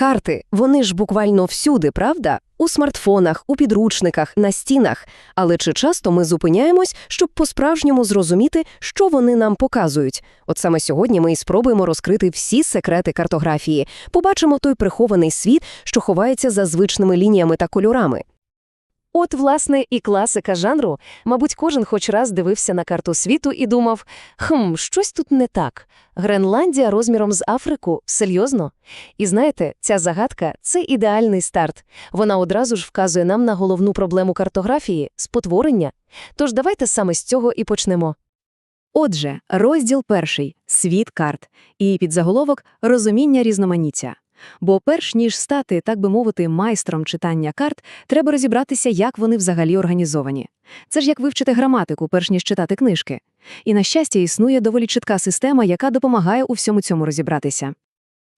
Карти, вони ж буквально всюди, правда? У смартфонах, у підручниках, на стінах. Але чи часто ми зупиняємось, щоб по-справжньому зрозуміти, що вони нам показують? От саме сьогодні ми і спробуємо розкрити всі секрети картографії, побачимо той прихований світ, що ховається за звичними лініями та кольорами. От, власне, і класика жанру. Мабуть, кожен хоч раз дивився на карту світу і думав, хм, щось тут не так. Гренландія розміром з Африку? Серйозно? І знаєте, ця загадка – це ідеальний старт. Вона одразу ж вказує нам на головну проблему картографії – спотворення. Тож давайте саме з цього і почнемо. Отже, розділ перший світ карт, і підзаголовок розуміння різноманіття. Бо перш ніж стати, так би мовити, майстром читання карт, треба розібратися, як вони взагалі організовані. Це ж як вивчити граматику, перш ніж читати книжки. І, на щастя, існує доволі чітка система, яка допомагає у всьому цьому розібратися.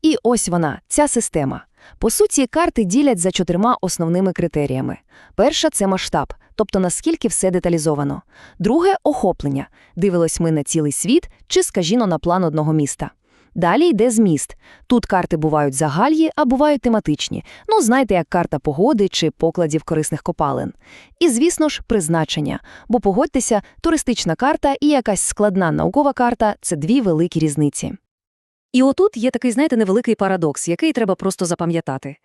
І ось вона, ця система. По суті, карти ділять за чотирма основними критеріями. Перша – це масштаб, тобто наскільки все деталізовано. Друге – охоплення. Дивились ми на цілий світ чи, скажімо, на план одного міста. Далі йде зміст. Тут карти бувають загальні, а бувають тематичні. Ну, знаєте, як карта погоди чи покладів корисних копалин. І, звісно ж, призначення. Бо погодьтеся, туристична карта і якась складна наукова карта – це дві великі різниці. І отут є такий, знаєте, невеликий парадокс, який треба просто запам'ятати.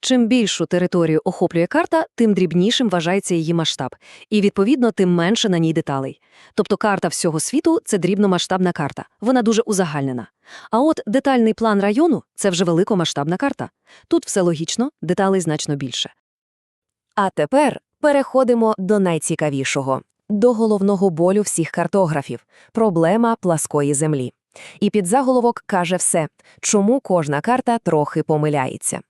Чим більшу територію охоплює карта, тим дрібнішим вважається її масштаб, і, відповідно, тим менше на ній деталей. Тобто карта всього світу – це дрібномасштабна карта, вона дуже узагальнена. А от детальний план району – це вже великомасштабна карта. Тут все логічно, деталей значно більше. А тепер переходимо до найцікавішого – до головного болю всіх картографів – проблема пласкої землі. І підзаголовок каже все, чому кожна карта трохи помиляється.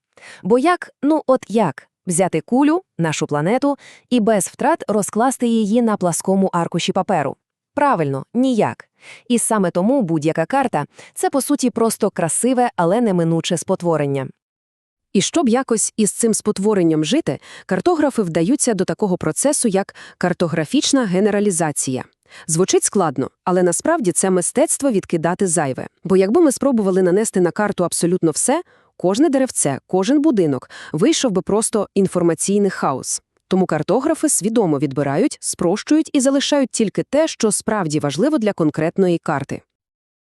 Бо як, ну от як, взяти кулю, нашу планету, і без втрат розкласти її на пласкому аркуші паперу? Правильно, ніяк. І саме тому будь-яка карта – це, по суті, просто красиве, але неминуче спотворення. І щоб якось із цим спотворенням жити, картографи вдаються до такого процесу, як картографічна генералізація. Звучить складно, але насправді це мистецтво відкидати зайве. Бо якби ми спробували нанести на карту абсолютно все, кожне деревце, кожен будинок вийшов би просто інформаційний хаос. Тому картографи свідомо відбирають, спрощують і залишають тільки те, що справді важливо для конкретної карти.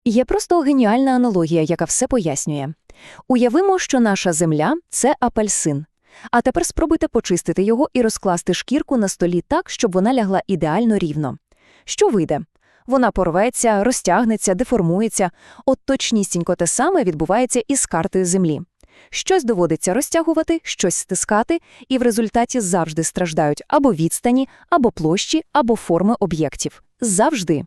Є просто геніальна аналогія, яка все пояснює. Уявимо, що наша земля це апельсин. А тепер спробуйте почистити його і розкласти шкірку на столі так, щоб вона лягла ідеально рівно. Що вийде? Вона порветься, розтягнеться, деформується. От точнісінько те саме відбувається із картою землі. Щось доводиться розтягувати, щось стискати, і в результаті завжди страждають або відстані, або площі, або форми об'єктів. Завжди.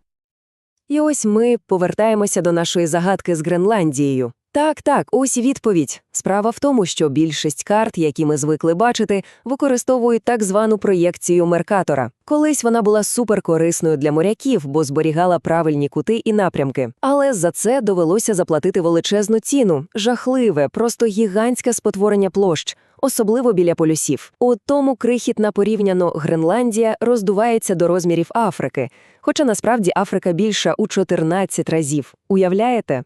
І ось ми повертаємося до нашої загадки з Гренландією. Так, так, ось і відповідь. Справа в тому, що більшість карт, які ми звикли бачити, використовують так звану проєкцію Меркатора. Колись вона була суперкорисною для моряків, бо зберігала правильні кути і напрямки. Але за це довелося заплатити величезну ціну, жахливе, просто гігантське спотворення площ. Особливо біля полюсів. У тому крихітна порівняно Гренландія роздувається до розмірів Африки, хоча насправді Африка більша у 14 разів. Уявляєте?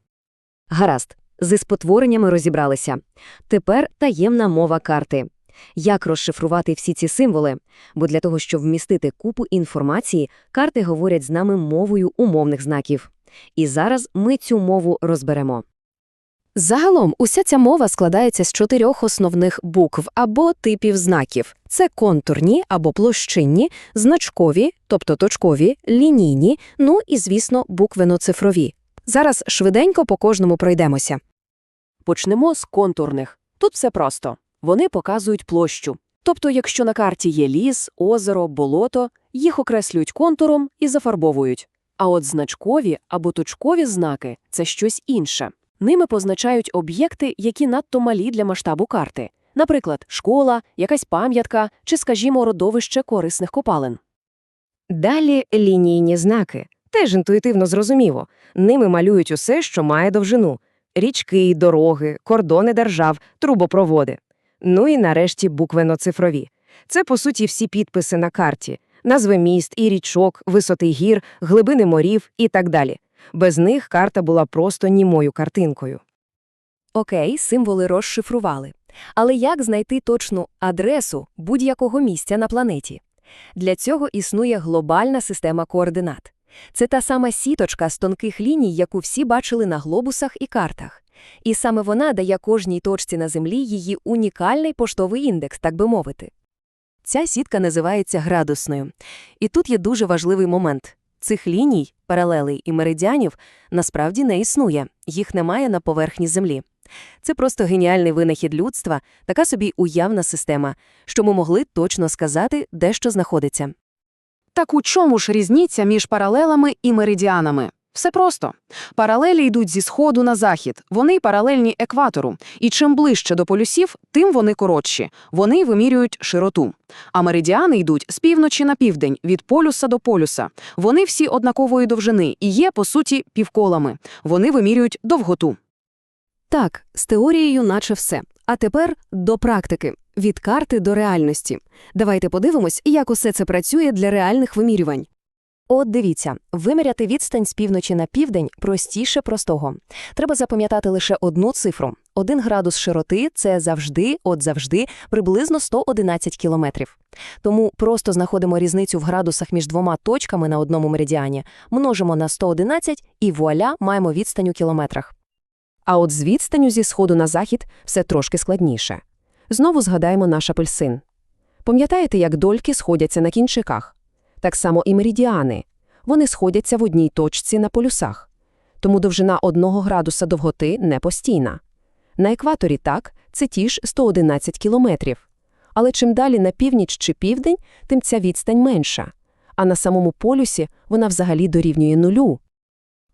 Гаразд. Зі спотвореннями розібралися. Тепер таємна мова карти. Як розшифрувати всі ці символи? Бо для того, щоб вмістити купу інформації, карти говорять з нами мовою умовних знаків. І зараз ми цю мову розберемо. Загалом, уся ця мова складається з чотирьох основних букв або типів знаків. Це контурні або площинні, значкові, тобто точкові, лінійні, ну і, звісно, буквено-цифрові. Зараз швиденько по кожному пройдемося. Почнемо з контурних. Тут все просто. Вони показують площу. Тобто, якщо на карті є ліс, озеро, болото, їх окреслюють контуром і зафарбовують. А от значкові або точкові знаки це щось інше. Ними позначають об'єкти, які надто малі для масштабу карти. Наприклад, школа, якась пам'ятка чи, скажімо, родовище корисних копалин. Далі лінійні знаки. Теж інтуїтивно зрозуміло. Ними малюють усе, що має довжину річки, дороги, кордони держав, трубопроводи. Ну і нарешті буквено-цифрові. Це, по суті, всі підписи на карті, назви міст і річок, висоти гір, глибини морів і так далі. Без них карта була просто німою картинкою. Окей, символи розшифрували. Але як знайти точну адресу будь-якого місця на планеті? Для цього існує глобальна система координат. Це та сама сіточка з тонких ліній, яку всі бачили на глобусах і картах. І саме вона дає кожній точці на Землі її унікальний поштовий індекс, так би мовити. Ця сітка називається градусною. І тут є дуже важливий момент. Цих ліній, паралелей і меридіанів насправді не існує, їх немає на поверхні Землі. Це просто геніальний винахід людства, така собі уявна система, що ми могли точно сказати, де що знаходиться. Так у чому ж різниця між паралелами і меридіанами? Все просто. Паралелі йдуть зі сходу на захід, вони паралельні екватору, і чим ближче до полюсів, тим вони коротші, вони вимірюють широту. А меридіани йдуть з півночі на південь, від полюса до полюса. Вони всі однакової довжини і є, по суті, півколами. Вони вимірюють довготу. Так, з теорією наче все. А тепер до практики. Від карти до реальності. Давайте подивимось, як усе це працює для реальних вимірювань. От дивіться, виміряти відстань з півночі на південь простіше простого. Треба запам'ятати лише одну цифру. Один градус широти – це завжди, от завжди, приблизно 111 кілометрів. Тому просто знаходимо різницю в градусах між двома точками на одному меридіані, множимо на 111 і вуаля, маємо відстань у кілометрах. А от з відстанню зі сходу на захід все трошки складніше. Знову згадаємо наш апельсин. Пам'ятаєте, як дольки сходяться на кінчиках? Так само і меридіани. Вони сходяться в одній точці на полюсах. Тому довжина одного градуса довготи не постійна. На екваторі так, це ті ж 111 кілометрів. Але чим далі на північ чи південь, тим ця відстань менша. А на самому полюсі вона взагалі дорівнює нулю.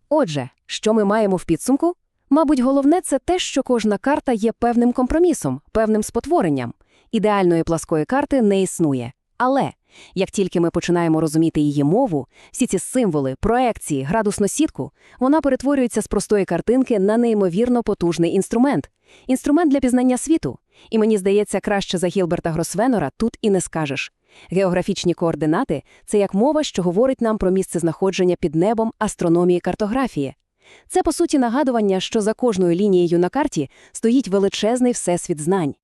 Отже, що ми маємо в підсумку? Мабуть, головне це те, що кожна карта є певним компромісом, певним спотворенням. Ідеальної пласкої карти не існує. Але як тільки ми починаємо розуміти її мову, всі ці символи, проекції, градусну сітку, вона перетворюється з простої картинки на неймовірно потужний інструмент. Інструмент для пізнання світу. І мені здається, краще за Гілберта Гросвенора тут і не скажеш. Географічні координати – це як мова, що говорить нам про місце знаходження під небом астрономії картографії. Це, по суті, нагадування, що за кожною лінією на карті стоїть величезний всесвіт знань.